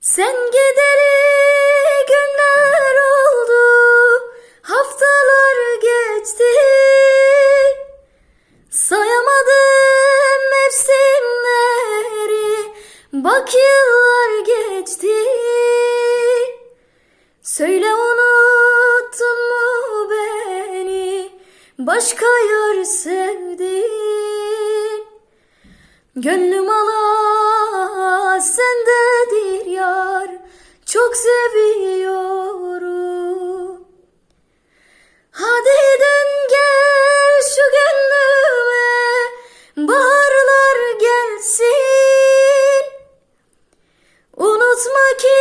Sen gideli günler oldu, haftalar geçti. Sayamadım mevsimleri, bak yıllar geçti. Söyle unuttun mu beni, başka yar sevdin. Gönlüm ala Çok seviyorum. Hadi dön gel şu gönlüme Baharlar gelsin. Unutma ki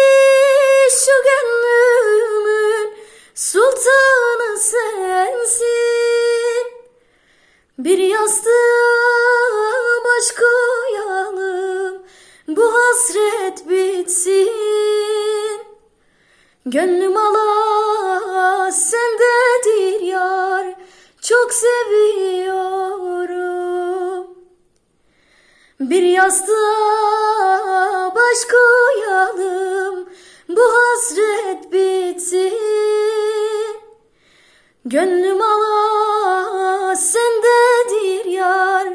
şu gönlümün Sultanı sensin. Bir yastığa baş koyalım Bu hasret bitsin Gönlüm ala sendedir yar Çok seviyorum. Bir yastığa baş koyalım Bu hasret bitsin. Gönlüm ala sendedir yar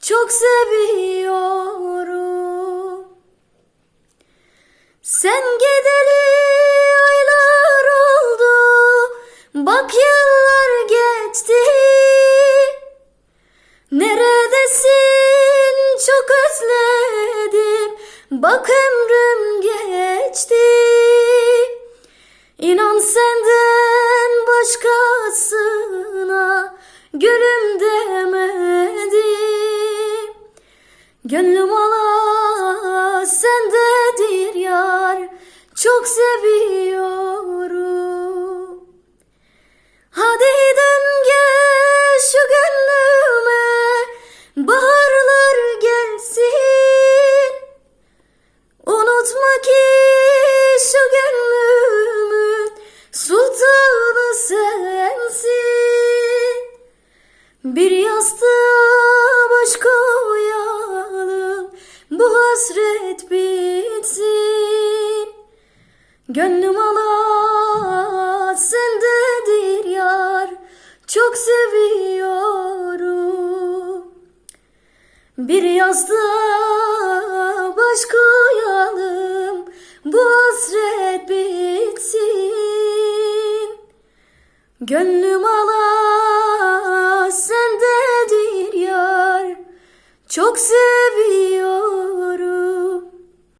Çok seviyorum. Sen gideli Bak yıllar geçti. Neredesin? Çok özledim. Bak ömrüm geçti. İnan senden başkasına gülüm demedim Gönlüm ala sendedir yar çok seviyorum Gönlüm ala sendedir yar, çok seviyorum. Bir yastığa baş koyalım Bu hasret bitsin Gönlüm ala sendedir yar Çok seviyorum